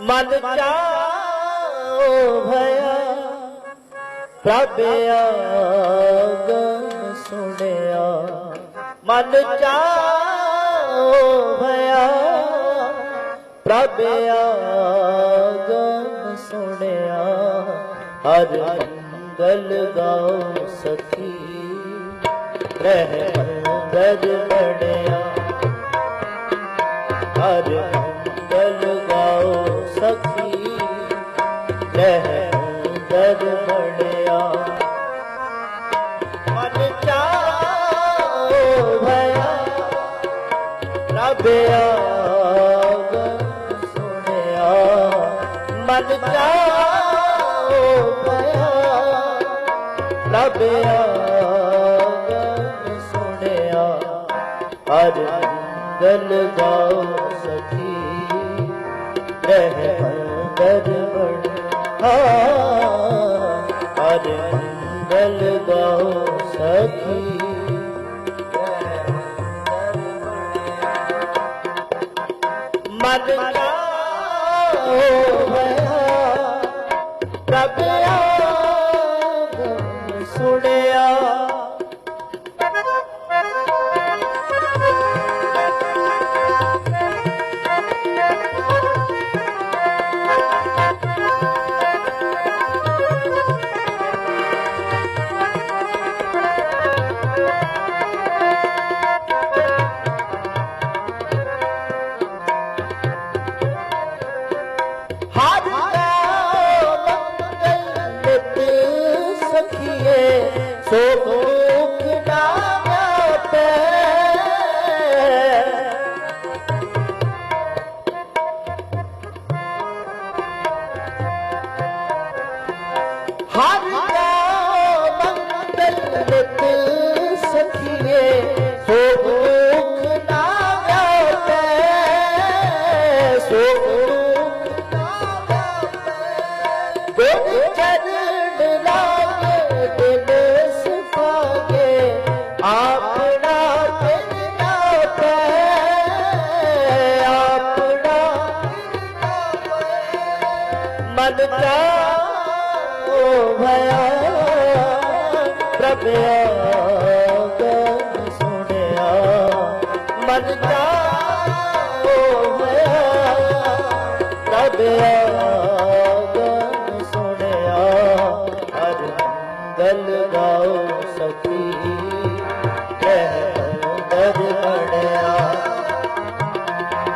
ਮਨ ਚਾਓ ਭਇਆ, ਪ੍ਰਭ ਆਗਨ ਸੁਣਿਆ। ਮਨ ਚਾਓ ਭਇਆ, ਪ੍ਰਭ ਆਗਨ ਸੁਣਿਆ। ਹਰ ਮੰਗਲ ਗਾਓ ਸਖੀ, ਰਹਿ ਮੰਗਲ ਬੜਿਆ ਹਰ ਰੱਬ ਸੁਣਿਆ। ਮਨ ਚਾਓ ਭਇਆ ਰੱਬ ਸੁਣਿਆ। ਹਰ ਮੰਗਲ ਗਾਓ ਸਖੀ ਰਹਿ ਮੰਗਲ ਬਣ ਹਰ ਮੰਗਲ ਗਾਓ ਸਖੀ। ਮਨ ਚਾਓ ਭਇਆ ਪ੍ਰਭ ਆਗਨ ਹਰ ਦਾ ਮੰਗਲ ਨਿਤ ਸਖੀਏ ਸੋ ਦੁਖ ਨਾ ਜਾਪੈ ਸੋ ਦੁਖ ਨਾ ਜਾਪੈ। ਗੁਰ ਚਰਨ ਲਾਗੇ ਦਿਲ ਸੁਖਾਗੇ ਆਪਣਾ ਆਪਣਾ ਮਨ ਚਾਓ ਭਇਆ ਪ੍ਰਭ ਆਗਨ ਸੁਣਿਆ ਮਨ ਚਾਓ ਭਇਆ ਪ੍ਰਭ ਆਗਨ ਸੁਣਿਆ ਹਰ ਮੰਗਲ ਗਾਓ ਸਖੀ ਰਹਿ ਦਰ ਬੜਿਆ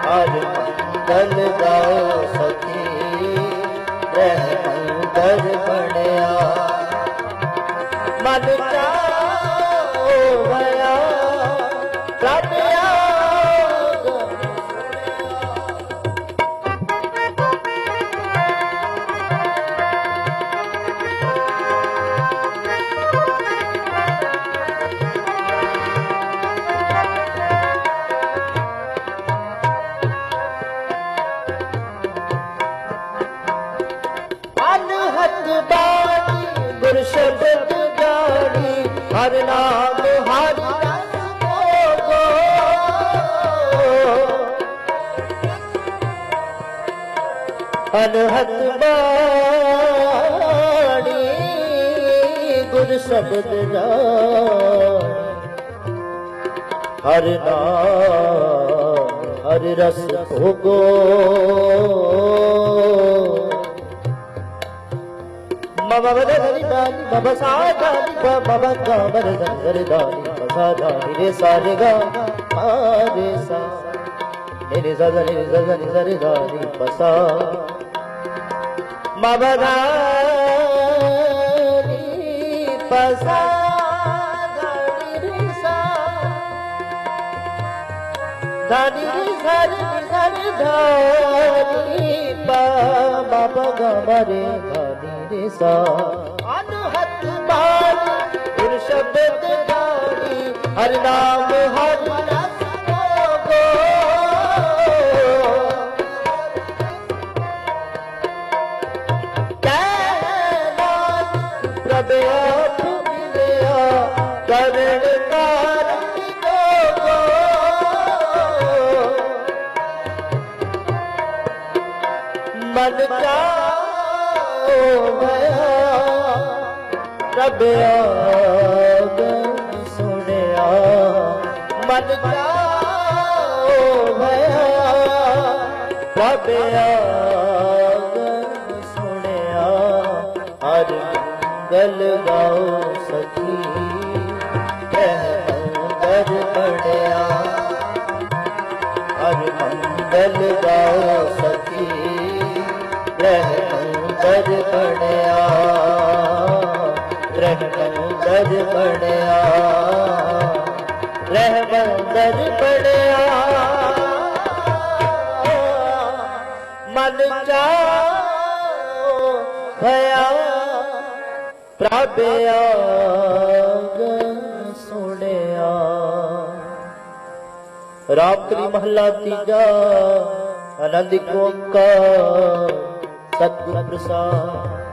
ਹਰ ਮੰਗਲ ਗਾਓ ਸਖੀ ਰਹਿ ਮੰਗਲ ਬਣਿਆ ਮਨ ਚਾਓ ਭਇਆ ਪ੍ਰਭ ਆਗਨ ਅਨਹਦ ਬਾਣੀ ਜਾਣੀ ਹਰ ਨਾਮ ਹਰ ਰਸ ਮੋਗੋ ਅਨਹਦ ਬਾਣੀ ਗੁਰ ਸ਼ਬਦ ਜਾਣੀ ਹਰ ਨਾਮ, ਹਰ ਰਸ ਭੋਗੋ। ਮਮ ਬਦ ਧਰੀ ਦਾਨੀ ਮਮ ਸਾ ਦਾਨੀ ਮਮ ਗਾ ਬਰ ਧਰ ਦਾਨੀ ਮਸਾ ਦਾਨੀ ਰੇ ਸਾ ਰੇ ਗਾ ਆ ਰੇ ਸਾ ਰੇ ਰੇ ਸਾ ਰੇ ਰੇ ਸਾ ਦਾਨੀ ਰੇ ਸਾ ਰੇ ਸਾ ਰੇ ਪਾ ਬਾਬਾ ਗਾ ਮਰੇ ਰੇ ਸਾ ਅਨਹਤ ਬਾਣ ਗੁਰ ਸ਼ਬਦ ਗਾਣੀ ਹਰ ਨਾਮ ਹਰ ਰਸ ਪ੍ਰਭ ਆਪ ਮਿਲਿਆ ਕਰਨ ਮਨ ਚਾਓ ਭਇਆ ਰੱਬ ਆਗਨ ਸੁਣਿਆ। ਮਨ ਚਾਓ ਭਇਆ ਰੱਬ ਆਗਨ ਸੁਣਿਆ। ਹਰ ਗਲ ਗਾਓ ਸਖੀ। ਰਹਿਮਤ ਪੜਿਆ ਹਰ ਮੰਗਲ ਗਾਓ ਰਹਿਮਤ ਪੜਿਆ ਰਹਿਮਤ ਪੜਿਆ ਰਹਿਮਤ ਪੜਿਆ ਮਨ ਚਾਓ ਭਇਆ ਪ੍ਰਭ ਸੁਣਿਆ ਰਾਮ ਕਲੀ ਮਹੱਲਾ ਤੀਜਾ ਆਨੰਦ ਓੰਕਾਰ ਸਤਿਗੁਰ ਪ੍ਰਸਾਦ।